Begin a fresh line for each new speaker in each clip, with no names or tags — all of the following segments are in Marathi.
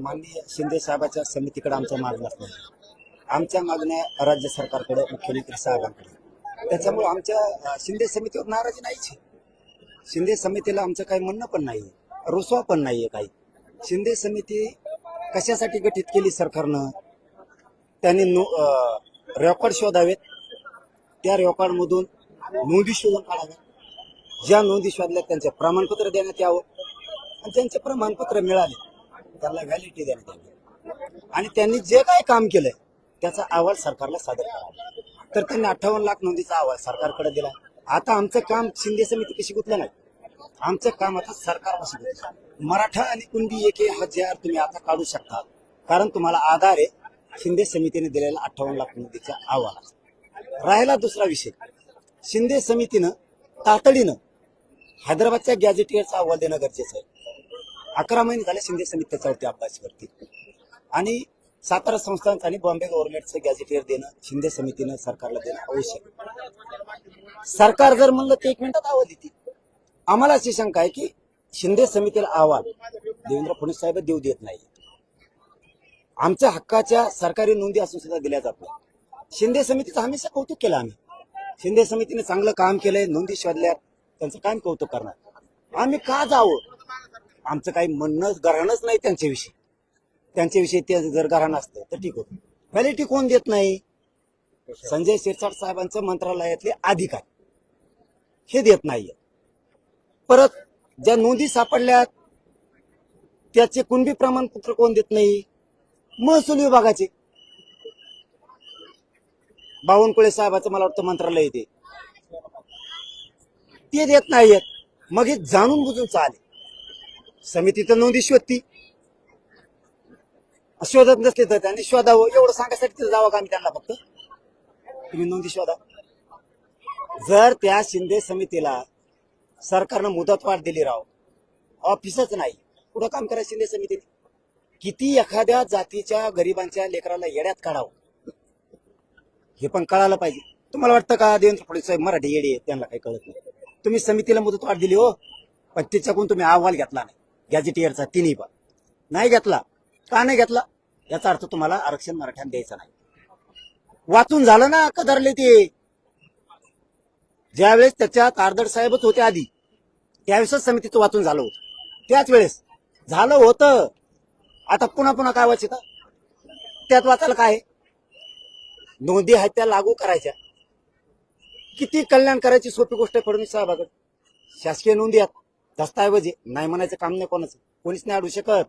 माननीय शिंदे साहेबाच्या समितीकडे आमच्या मागण्या नाही आमच्या मागण्या राज्य सरकारकडे मुख्यमंत्री साहेबांकडे. त्याच्यामुळे आमच्या शिंदे समितीवर नाराजी नाहीच शिंदे समितीला आमचं काही म्हणणं पण नाही रुसवा पण नाहीये काही. शिंदे समिती कशासाठी गठीत केली सरकारनं? त्यांनी रेकॉर्ड शोधावेत. त्या रेकॉर्डमधून नोंदी शोधून काढाव्यात. ज्या नोंदी शोधल्या त्यांचे प्रमाणपत्र देण्यात यावं. आणि त्यांचे प्रमाणपत्र मिळाले त्याला व्हॅलिडिटी देण्यात यावी आणि त्यांनी जे काय काम केलंय त्याचा अहवाल सरकारला सादर करावा. तर त्यांनी अठ्ठावन्न लाख नोंदीचा अहवाल सरकारकडे दिला आता आमचं काम शिंदे समिती कशी गुतलं नाही? आमचं काम आता सरकार गुतलं? मराठा आणि कुणबी एक हजार तुम्ही आता काढू शकता. कारण तुम्हाला आधार आहे शिंदे समितीने दिलेला अठ्ठावन्न लाख नोंदीचा अहवाल. राहिला दुसरा विषय. शिंदे समितीनं तातडीनं हैदराबादच्या गॅझेटियरचा अहवाल देणं गरजेचं आहे. अकरा महिने झाले शिंदे समिती त्याच्यावरती अभ्यास करते आणि सातारा संस्थांचं आणि बॉम्बे गव्हर्नमेंटचं गॅझेटियर देणं शिंदे समितीनं सरकारला देणं आवश्यक सरकार जर म्हणलं ते एक मिनिटात आवाज देतील आम्हाला अशी शंका आहे की शिंदे समितीला अहवाल देवेंद्र फडणवीस साहेब देऊ देत नाही. आमच्या हक्काच्या सरकारी नोंदी असून सुद्धा दिल्या जात नाही. शिंदे समितीचं हमेशा कौतुक केलं आम्ही. शिंदे समितीने चांगलं काम केलंय नोंदी शोधल्या त्यांचं काय कौतुक करणार? आम्ही का जावं? आमचं काही म्हणणं गरहाणच नाही त्यांच्याविषयी. त्यांच्याविषयी ते जर गरहाण असतं तर ठीक होतं. व्हॅलिटी कोण देत नाही? संजय शिरसाट साहेबांचं मंत्रालयातले अधिकार. हे देत नाहीये. परत ज्या नोंदी सापडल्यात त्याचे कुणबी प्रमाणपत्र कोण देत नाही? महसूल विभागाचे. बावनकुळे साहेबाचं मला वाटतं मंत्रालय येते. ते देत नाहीयेत. मग हे जाणून बुजून चालेल. समिती तर नोंदी शोधती. शोधत नसले तर त्यांनी शोधावं. एवढं सांगायसाठी तिथं जावं का आम्ही त्यांना फक्त? तुम्ही नोंदी शोधा. जर त्या शिंदे समितीला सरकारनं मुदतवाढ दिली राव ऑफिसच नाही. कुठं काम करायचं शिंदे समितीने किती एखाद्या जातीच्या गरिबांच्या लेकराला येड्यात काढावं? हे पण कळायला पाहिजे. तुम्हाला वाटतं का देवेंद्र फडणवीस साहेब मराठी येडी आहेत? त्यांना काही कळत नाही. तुम्ही समितीला मुदतवाढ दिली हो पण तिच्याकडून तुम्ही अहवाल घेतला नाही. गॅजेटियरचा तिन्ही पण. नाही घेतला का नाही घेतला? याचा अर्थ तुम्हाला आरक्षण मराठ्यांना द्यायचं नाही. वाचून झालं ना का धरले ते. ज्यावेळेस त्याच्यात आरदड साहेबच होते आधी त्यावेळेसच समितीचं वाचून झालं होतं. त्याच वेळेस झालं होतं. आता पुन्हा पुन्हा काय वाचिता? त्यात वाचायला काय? नोंदी आहेत त्या लागू करायच्या. किती कल्याण करायची सोपी गोष्ट फडणवीस साहेबाकडे? शासकीय नोंदी आहेत. दस्ताऐवज. नाही म्हणायचं काम नाही कोणाचं. कोणीच नाही अडू शकत.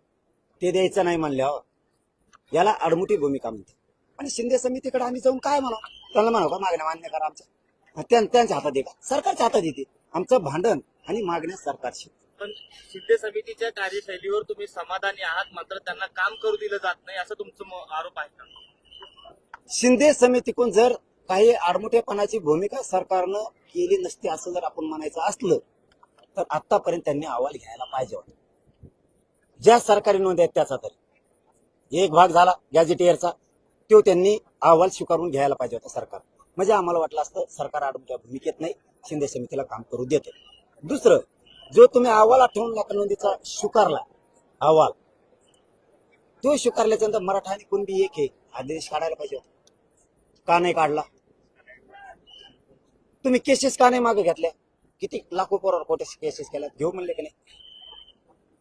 ते द्यायचं नाही म्हणल्यावर. याला अडमुठी भूमिका म्हणते आणि शिंदे समितीकडे आम्ही जाऊन काय म्हणा त्यांना म्हणा का मागण्या मान्य करा आमच्या. त्यां- त्यांच्या हातात का सरकारच्या हातात येते आमचं भांडण आणि मागण्या सरकारशी.
पण शिंदे समितीच्या कार्यशैलीवर तुम्ही समाधानी आहात मात्र त्यांना काम करू दिलं जात नाही असं तुमचं आरोप आहे का?
शिंदे समितीकडून जर काही आडमुठेपणाची भूमिका सरकारनं केली नसती असं जर आपण म्हणायचं असलं तर आतापर्यंत त्यांनी अहवाल घ्यायला पाहिजे होता. ज्या सरकारी नोंदी आहेत त्याचा तरी. एक भाग झाला गॅजेटियरचा तो त्यांनी अहवाल स्वीकारून घ्यायला पाहिजे होता सरकार. म्हणजे आम्हाला वाटलं असतं सरकार आडमुठ्या भूमिकेत नाही शिंदे समितीला काम करू देते. दुसरं जो तुम्ही अहवाल अठ्ठावन्न लाख नोंदीचा स्वीकारला अहवाल? तो स्वीकारल्याच्या नंतर मराठा आणि कुणबी एक आहे आदेश काढायला पाहिजे होता. का नाही काढला? तुम्ही केसेस का नाही मागे घेतल्या? किती लाखो पोरावर कोटे केसेस केल्या घेऊ म्हणले की नाही?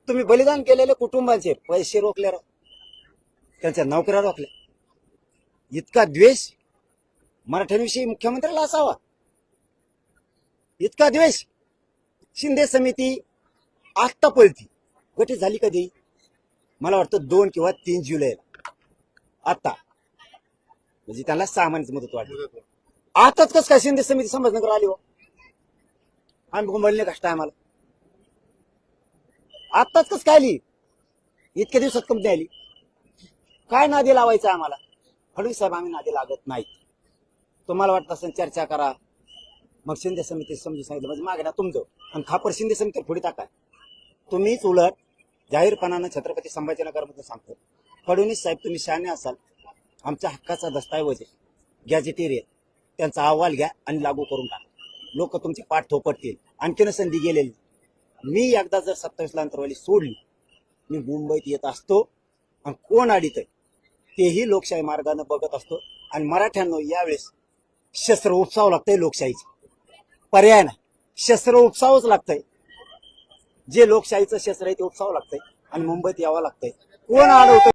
तुम्ही बलिदान केलेले कुटुंबांचे पैसे रोखले राव त्यांच्या नोकऱ्या रोखल्या. इतका द्वेष मराठ्यांविषयी मुख्यमंत्र्याला असावा. इतका द्वेष. शिंदे समिती आत्ता पळती गटी झाली कधी? मला वाटतं दोन किंवा तीन जुलैला. आता म्हणजे त्यांना सहा महिन्याची मुदत वाढली आताच कस काय शिंदे समिती संभाजीनगर आली हो? आम्ही कुंभले कष्ट आहे आम्हाला. आत्ताच कस काय आली? इतक्या दिवसात कंपनी आली. काय नादी लावायचं आम्हाला? फडणवीस साहेब आम्ही नादी लागत नाही. तुम्हाला वाटत असेल चर्चा करा. मग शिंदे समिती समजून सांगितलं म्हणजे मागण्या तुमचं. आणि खापर शिंदे समिती पुढे टाका. तुम्हीच उलट जाहीरपणानं छत्रपती संभाजीनगरमध्ये सांगतो. फडणवीस साहेब तुम्ही शहाणे असाल. आमच्या हक्काचा दस्तऐवज आहे. गॅजेटेरियन त्यांचा अहवाल घ्या आणि लागू करून टाका. लोक तुमचे पाठ थोपटतील आणखीन संधी गेलेली. मी एकदा जर सत्तावीसला अंतरवाली सोडली मी मुंबईत येत असतो आणि कोण अडीत तेही लोकशाही मार्गाने बघत असतो. आणि मराठ्यांना यावेळेस शस्त्र उपसावं लागतंय लोकशाहीचं. पर्याय नाही. शस्त्र उपसावंच लागतंय. जे लोकशाहीचं शस्त्र आहे ते उपसावं लागतंय. आणि मुंबईत यावं लागतंय. कोण अडवतं